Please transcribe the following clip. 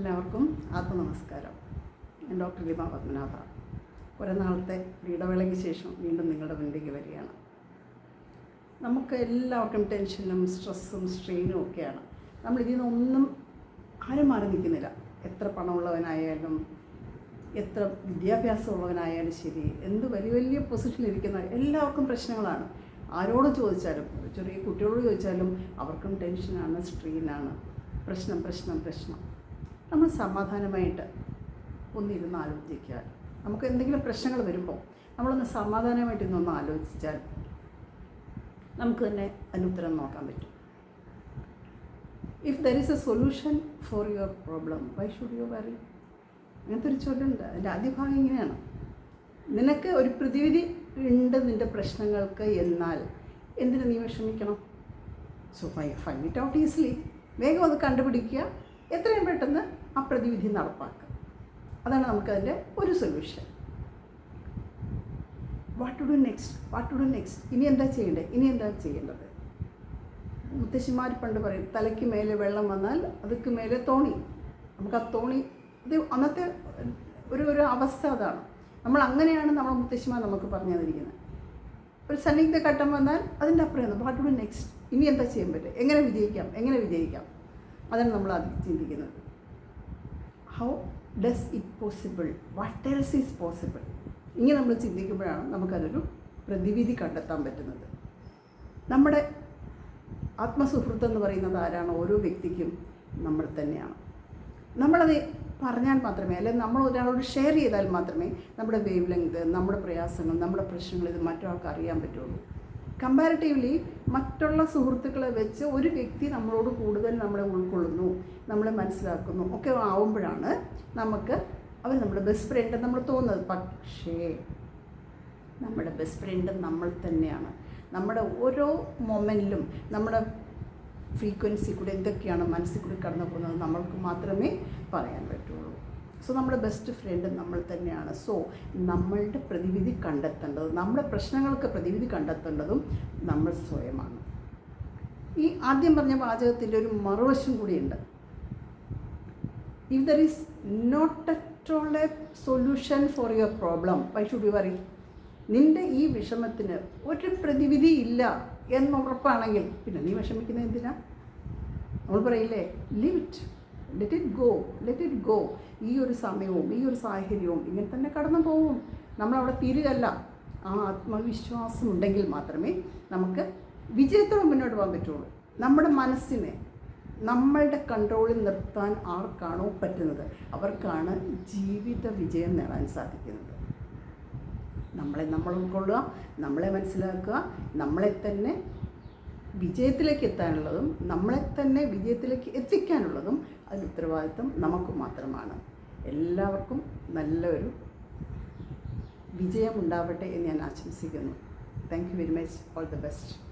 എല്ലാവർക്കും ആത്മനമസ്കാരം. ഞാൻ ഡോക്ടർ ലിമ പത്മനാഭ. കുറേ നാളത്തെ ഇടവേളയ്ക്ക് ശേഷം വീണ്ടും നിങ്ങളുടെ മുന്നിലേക്ക് വരികയാണ്. നമുക്ക് എല്ലാവർക്കും ടെൻഷനും സ്ട്രെസ്സും സ്ട്രെയിനും ഒക്കെയാണ്. നമ്മൾ ഇതിൽ നിന്നൊന്നും ആരും മാറി നിൽക്കുന്നില്ല. എത്ര പണമുള്ളവനായാലും എത്ര വിദ്യാഭ്യാസമുള്ളവനായാലും ശരി എന്ത് വലിയ വലിയ പൊസിഷനിലിരിക്കുന്ന എല്ലാവർക്കും പ്രശ്നങ്ങളാണ്. ആരോട് ചോദിച്ചാലും ചെറിയ കുട്ടികളോട് ചോദിച്ചാലും അവർക്കും ടെൻഷനാണ് സ്ട്രെയിനാണ്. പ്രശ്നം പ്രശ്നം പ്രശ്നം. നമ്മൾ സമാധാനമായിട്ട് ഒന്നിരുന്ന് ആലോചിക്കുക. നമുക്ക് എന്തെങ്കിലും പ്രശ്നങ്ങൾ വരുമ്പോൾ നമ്മളൊന്ന് സമാധാനമായിട്ട് ഇന്നൊന്ന് ആലോചിച്ചാൽ നമുക്ക് തന്നെ അനുത്തരം നോക്കാൻ പറ്റും. If there is a solution for your problem why should you worry അങ്ങനത്തെ ഒരു ചൊല്ലുണ്ട് അതിന്റെ ആദ്യ ഭാഗം ഇങ്ങനെയാണ്. നിനക്ക് ഒരു പ്രതിവിധി ഉണ്ട് നിന്റെ പ്രശ്നങ്ങൾക്ക് എന്നാൽ എന്തിനു നീ വിഷമിക്കണം? So phi find it out easily വേഗം അത് കണ്ടുപിടിക്കുക. എത്രയും പെട്ടെന്ന് ആ പ്രതിവിധി നടപ്പാക്കുക അതാണ് നമുക്കതിന്റെ ഒരു solution what to do next what to do next ഇനി എന്താ ചെയ്യേണ്ടത്? ഇനി എന്താ ചെയ്യേണ്ടത്? മുത്തശ്ശിമാർ പണ്ട് പറയും തലയ്ക്ക് മേലെ വെള്ളം വന്നാൽ അതുക്ക് മേലെ തോണി. നമുക്ക് ആ തോണി ഇത് അന്നത്തെ ഒരു ഒരു അവസ്ഥ അതാണ്. നമ്മൾ അങ്ങനെയാണ് നമ്മൾ മുത്തശ്ശിമാർ നമുക്ക് പറഞ്ഞു തന്നിരിക്കുന്നത് ഒരു സന്നിഗ്ധ ഘട്ടം വന്നാൽ അതിന്റെ അപ്പുറം വാട്ട് ടു ഡു നെക്സ്റ്റ് ഇനി എന്താ ചെയ്യാൻ പറ്റും എങ്ങനെ വിജയിക്കാം? എങ്ങനെ വിജയിക്കാം? അതാണ് നമ്മൾ അത് ചിന്തിക്കുന്നത്. How does it possible what else is possible ഇങ്ങനെ നമ്മൾ ചിന്തിക്കുമ്പോഴാണ് നമുക്കതൊരു പ്രതിവിധി കണ്ടെത്താൻ പറ്റുന്നത്. നമ്മുടെ ആത്മസുഹൃത്ത് എന്ന് പറയുന്നത് ആരാണ് ഓരോ വ്യക്തിക്കും നമ്മൾ തന്നെയാണ്. നമ്മളത് പറഞ്ഞാൽ മാത്രമേ അല്ലെങ്കിൽ നമ്മൾ ഒരാളോട് ഷെയർ ചെയ്താൽ മാത്രമേ നമ്മുടെ വേവ് ലെങ്ത് നമ്മുടെ പ്രയാസങ്ങൾ നമ്മുടെ പ്രശ്നങ്ങൾ ഇത് മറ്റൊരാൾക്ക് അറിയാൻ പറ്റുള്ളൂ. കമ്പാരിറ്റീവ്ലി മറ്റുള്ള സുഹൃത്തുക്കളെ വെച്ച് ഒരു വ്യക്തി നമ്മളോട് കൂടുതൽ നമ്മളെ ഉൾക്കൊള്ളുന്നു നമ്മളെ മനസ്സിലാക്കുന്നു ഒക്കെ ആവുമ്പോഴാണ് നമുക്ക് അവർ നമ്മുടെ ബെസ്റ്റ് ഫ്രണ്ട് നമ്മൾ തോന്നുന്നത്. പക്ഷേ നമ്മുടെ ബെസ്റ്റ് ഫ്രണ്ട് നമ്മൾ തന്നെയാണ്. നമ്മുടെ ഓരോ മൊമെന്റിലും നമ്മുടെ ഫ്രീക്വൻസി കൂടെ എന്തൊക്കെയാണ് മനസ്സിൽ കൂടി കടന്നു പോകുന്നത് നമ്മൾക്ക് മാത്രമേ പറയാൻ പറ്റുള്ളൂ. സോ നമ്മുടെ ബെസ്റ്റ് ഫ്രണ്ട് നമ്മൾ തന്നെയാണ്. സോ നമ്മളുടെ പ്രതിവിധി കണ്ടെത്തേണ്ടത് നമ്മുടെ പ്രശ്നങ്ങൾക്ക് പ്രതിവിധി കണ്ടെത്തേണ്ടതും നമ്മൾ സ്വയമാണ്. ഈ ആദ്യം പറഞ്ഞ വാചകത്തിന്റെ ഒരു മറുവശം കൂടിയുണ്ട്. If there is not at all a solution for your problem why should you worry നിന്റെ ഈ വിഷമത്തിന് ഒരു പ്രതിവിധി ഇല്ല എന്നുറപ്പാണെങ്കിൽ പിന്നെ നീ വിഷമിക്കുന്നത് എന്തിനാ? നമ്മൾ പറയില്ലേ live it let it go let it go ഈ ഒരു സമയവും ഈ ഒരു സാഹചര്യവും ഇങ്ങനെ തന്നെ കടന്നു പോവും നമ്മളവിടെ തീരുകയല്ല. ആ ആത്മവിശ്വാസം ഉണ്ടെങ്കിൽ മാത്രമേ നമുക്ക് വിജയത്തോടെ മുന്നോട്ട് പോകാൻ പറ്റുള്ളൂ. നമ്മുടെ മനസ്സിനെ നമ്മളുടെ കൺട്രോളിൽ നിർത്താൻ ആർക്കാണോ പറ്റുന്നത്? അവർക്കാണ് ജീവിത വിജയം നേടാൻ സാധിക്കുന്നത്. നമ്മളെ നമ്മൾ ഉൾക്കൊള്ളുക നമ്മളെ മനസ്സിലാക്കുക നമ്മളെ തന്നെ വിജയത്തിലേക്ക് എത്താനുള്ളതും നമ്മളെ തന്നെ വിജയത്തിലേക്ക് എത്തിക്കാനുള്ളതും അതിന് ഉത്തരവാദിത്വം നമുക്ക് മാത്രമാണ്. എല്ലാവർക്കും നല്ലൊരു വിജയം ഉണ്ടാവട്ടെ എന്ന് ഞാൻ ആശംസിക്കുന്നു. Thank you very much all the best